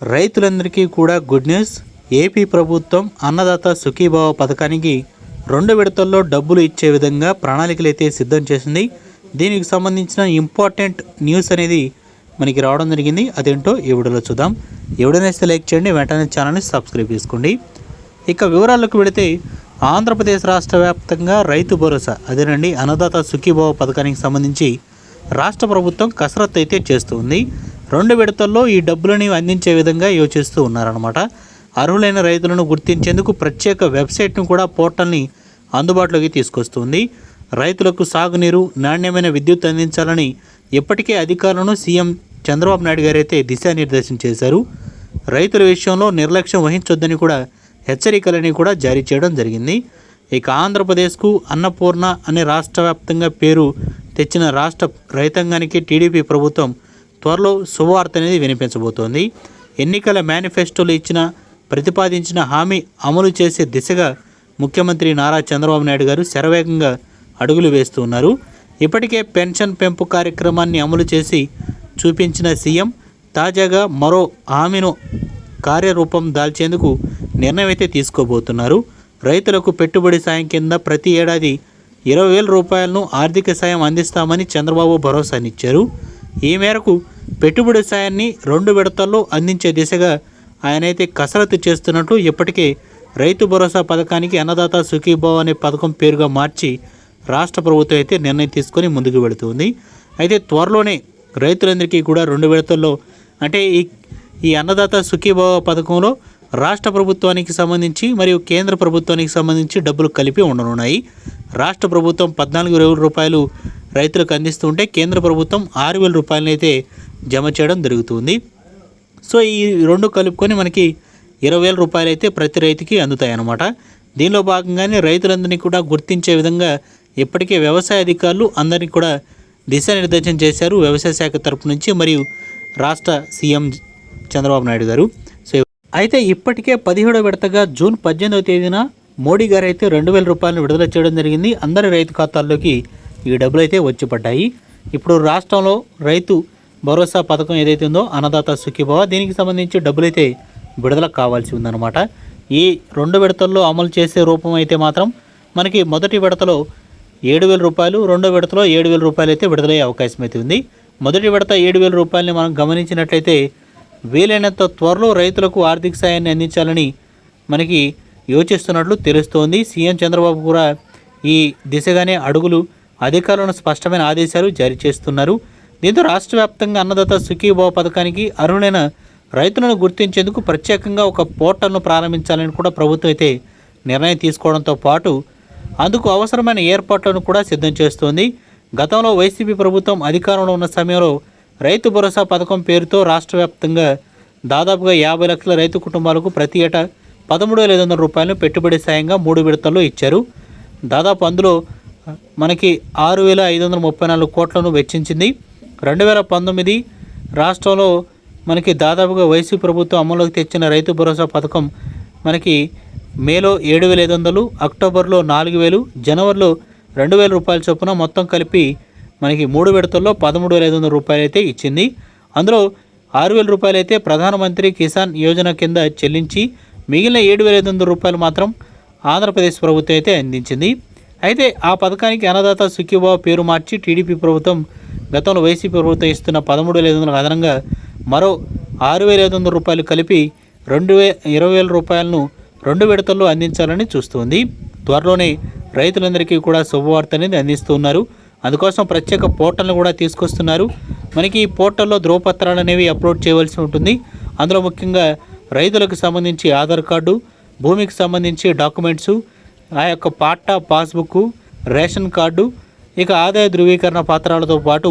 రైతులందరికీ కూడా good news AP ప్రభుత్వం అన్నదాత సుఖీభావ పథకానికి రెండు విడతల్లో డబ్బులు ఇచ్చే విధంగా ప్రణాళికలు అయితే సిద్ధం చేసింది. దీనికి సంబంధించిన ఇంపార్టెంట్ న్యూస్ అనేది మనకి రావడం జరిగింది. అదేంటో ఈ వీడియోలో చూద్దాం. ఎవడనేస్తే లైక్ చేయండి. వెంటనే ఛానల్ని సబ్స్క్రైబ్ చేసుకోండి. ఇక వివరాలకు వెళితే ఆంధ్రప్రదేశ్ రాష్ట్ర వ్యాప్తంగా రైతు భరోసా అదేనండి అన్నదాత సుఖీభావ పథకానికి సంబంధించి రాష్ట్ర ప్రభుత్వం కసరత్తు అయితే చేస్తుంది రెండు విడతల్లో ఈ డబ్బులని అందించే విధంగా యోచిస్తూ ఉన్నారన్నమాట. అర్హులైన రైతులను గుర్తించేందుకు ప్రత్యేక వెబ్సైట్ను కూడా పోర్టల్ని అందుబాటులోకి తీసుకొస్తుంది. రైతులకు సాగునీరు నాణ్యమైన విద్యుత్ అందించాలని ఇప్పటికే అధికారులను సీఎం చంద్రబాబు నాయుడు గారైతే దిశానిర్దేశం చేశారు. రైతుల విషయంలో నిర్లక్ష్యం వహించొద్దని కూడా హెచ్చరికలని కూడా జారీ చేయడం జరిగింది. ఇక ఆంధ్రప్రదేశ్కు అన్నపూర్ణ అనే రాష్ట్ర వ్యాప్తంగా పేరు తెచ్చిన రాష్ట్ర రైతాంగానికి టీడీపీ ప్రభుత్వం త్వరలో శుభవార్త అనేది వినిపించబోతోంది. ఎన్నికల మేనిఫెస్టోలో ఇచ్చిన ప్రతిపాదించిన హామీ అమలు చేసే దిశగా ముఖ్యమంత్రి నారా చంద్రబాబు నాయుడు గారు శరవేగంగా అడుగులు వేస్తూ ఉన్నారు. ఇప్పటికే పెన్షన్ పెంపు కార్యక్రమాన్ని అమలు చేసి చూపించిన సీఎం తాజాగా మరో హామీను కార్యరూపం దాల్చేందుకు నిర్ణయం అయితే తీసుకోబోతున్నారు. రైతులకు పెట్టుబడి సాయం కింద ప్రతి ఏడాది ఇరవై వేల రూపాయలను ఆర్థిక సాయం అందిస్తామని చంద్రబాబు భరోసానిచ్చారు. ఈ మేరకు పెట్టుబడి సాయాన్ని రెండు విడతల్లో అందించే దిశగా ఆయనైతే కసరత్తు చేస్తున్నట్టు ఇప్పటికే రైతు భరోసా పథకానికి అన్నదాత సుఖీభావ్ అనే పథకం పేరుగా మార్చి రాష్ట్ర ప్రభుత్వం అయితే నిర్ణయం తీసుకొని ముందుకు వెళుతుంది. అయితే త్వరలోనే రైతులందరికీ కూడా రెండు విడతల్లో అంటే ఈ ఈ అన్నదాత సుఖీభావ పథకంలో రాష్ట్ర ప్రభుత్వానికి సంబంధించి మరియు కేంద్ర ప్రభుత్వానికి సంబంధించి డబ్బులు కలిపి ఉండనున్నాయి. రాష్ట్ర ప్రభుత్వం పద్నాలుగు వేల రూపాయలు రైతులకు అందిస్తుంటే కేంద్ర ప్రభుత్వం ఆరు వేల రూపాయలనైతే జమ చేయడం జరుగుతుంది. సో ఈ రెండు కలుపుకొని మనకి ఇరవై వేల రూపాయలు అయితే ప్రతి రైతుకి అందుతాయి అన్నమాట దీనిలో భాగంగానే రైతులందరినీ కూడా గుర్తించే విధంగా ఇప్పటికే వ్యవసాయ అధికారులు అందరినీ కూడా దిశానిర్దేశం చేశారు వ్యవసాయ శాఖ తరపు నుంచి మరియు రాష్ట్ర సీఎం చంద్రబాబు నాయుడు గారు. సో అయితే ఇప్పటికే పదిహేడో విడతగా జూన్ పద్దెనిమిదవ తేదీన మోడీ గారు అయితే రెండు వేల రూపాయలను విడుదల చేయడం జరిగింది. అందరి రైతు ఖాతాల్లోకి ఈ డబ్బులు అయితే వచ్చి పడ్డాయి ఇప్పుడు రాష్ట్రంలో రైతు భరోసా పథకం ఏదైతే ఉందో అన్నదాత సుఖీభవ దీనికి సంబంధించి డబ్బులైతే విడుదల కావాల్సి ఉందన్నమాట. ఈ రెండు విడతల్లో అమలు చేసే రూపం అయితే మాత్రం మనకి మొదటి విడతలో ఏడు వేల రూపాయలు రెండో విడతలో ఏడు వేల రూపాయలు అయితే విడుదలయ్యే అవకాశం అయితే ఉంది. మొదటి విడత ఏడు వేల రూపాయలని మనం గమనించినట్లయితే వీలైనంత త్వరలో రైతులకు ఆర్థిక సాయాన్ని అందించాలని మనకి యోచిస్తున్నట్లు తెలుస్తోంది. సీఎం చంద్రబాబు కూడా ఈ దిశగానే అడుగులు అధికారులను స్పష్టమైన ఆదేశాలు జారీ చేస్తున్నారు. దీంతో రాష్ట్ర వ్యాప్తంగా అన్నదాత సుఖీభావ పథకానికి అర్హులైన రైతులను గుర్తించేందుకు ప్రత్యేకంగా ఒక పోర్టల్ను ప్రారంభించాలని కూడా ప్రభుత్వం అయితే నిర్ణయం తీసుకోవడంతో పాటు అందుకు అవసరమైన ఏర్పాట్లను కూడా సిద్ధం చేస్తోంది. గతంలో వైసీపీ ప్రభుత్వం అధికారంలో ఉన్న సమయంలో రైతు భరోసా పథకం పేరుతో రాష్ట్ర వ్యాప్తంగా దాదాపుగా యాభై లక్షల రైతు కుటుంబాలకు ప్రతి ఏటా పదమూడు వేల ఐదు వందల రూపాయలను పెట్టుబడి సాయంగా మూడు విడతల్లో ఇచ్చారు. దాదాపు అందులో మనకి ఆరు వేల ఐదు వందల ముప్పై నాలుగు కోట్లను వెచ్చించింది. రెండు వేల పంతొమ్మిది రాష్ట్రంలో మనకి దాదాపుగా వైసీపీ ప్రభుత్వం అమల్లోకి తెచ్చిన రైతు భరోసా పథకం మనకి మేలో ఏడు వేల ఐదు వందలు అక్టోబర్లో నాలుగు వేలు జనవరిలో రెండు వేల రూపాయల చొప్పున మొత్తం కలిపి మనకి మూడు విడతల్లో పదమూడు వేల ఐదు వందల రూపాయలు అయితే ఇచ్చింది. అందులో ఆరు వేల రూపాయలు అయితే ప్రధానమంత్రి కిసాన్ యోజన కింద చెల్లించి మిగిలిన ఏడు వేల ఐదు వందల రూపాయలు మాత్రం ఆంధ్రప్రదేశ్ ప్రభుత్వం అయితే అందించింది. అయితే ఆ పథకానికి అన్నదాత సుఖీబాబు పేరు మార్చి టీడీపీ ప్రభుత్వం గతంలో వైసీపీ ప్రభుత్వం ఇస్తున్న పదమూడు వేల ఐదు వందలకు అదనంగా మరో ఆరు వేల ఐదు వందల రూపాయలు కలిపి రెండు వే ఇరవై వేల రూపాయలను రెండు విడతల్లో అందించాలని చూస్తుంది. త్వరలోనే రైతులందరికీ కూడా శుభవార్త అనేది అందిస్తున్నారు అందుకోసం ప్రత్యేక పోర్టల్ని కూడా తీసుకొస్తున్నారు. మనకి ఈ పోర్టల్లో ధ్రువపత్రాలు అనేవి అప్లోడ్ చేయవలసి ఉంటుంది. అందులో ముఖ్యంగా రైతులకు సంబంధించి ఆధార్ కార్డు భూమికి సంబంధించి డాక్యుమెంట్సు ఆ యొక్క పాట్టా పాస్బుక్ రేషన్ కార్డు ఇక ఆదాయ ధృవీకరణ పత్రాలతో పాటు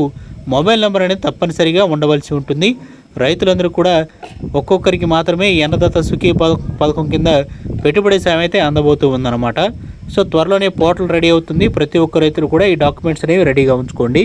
మొబైల్ నెంబర్ అనేది తప్పనిసరిగా ఉండవలసి ఉంటుంది. రైతులందరూ కూడా ఒక్కొక్కరికి మాత్రమే ఈ అన్నదాత సుఖీ పథకం కింద పెట్టుబడి సాయం అయితే అందబోతూ ఉందన్నమాట. సో త్వరలోనే పోర్టల్ రెడీ అవుతుంది. ప్రతి ఒక్క రైతులు కూడా ఈ డాక్యుమెంట్స్ అనేవి రెడీగా ఉంచుకోండి.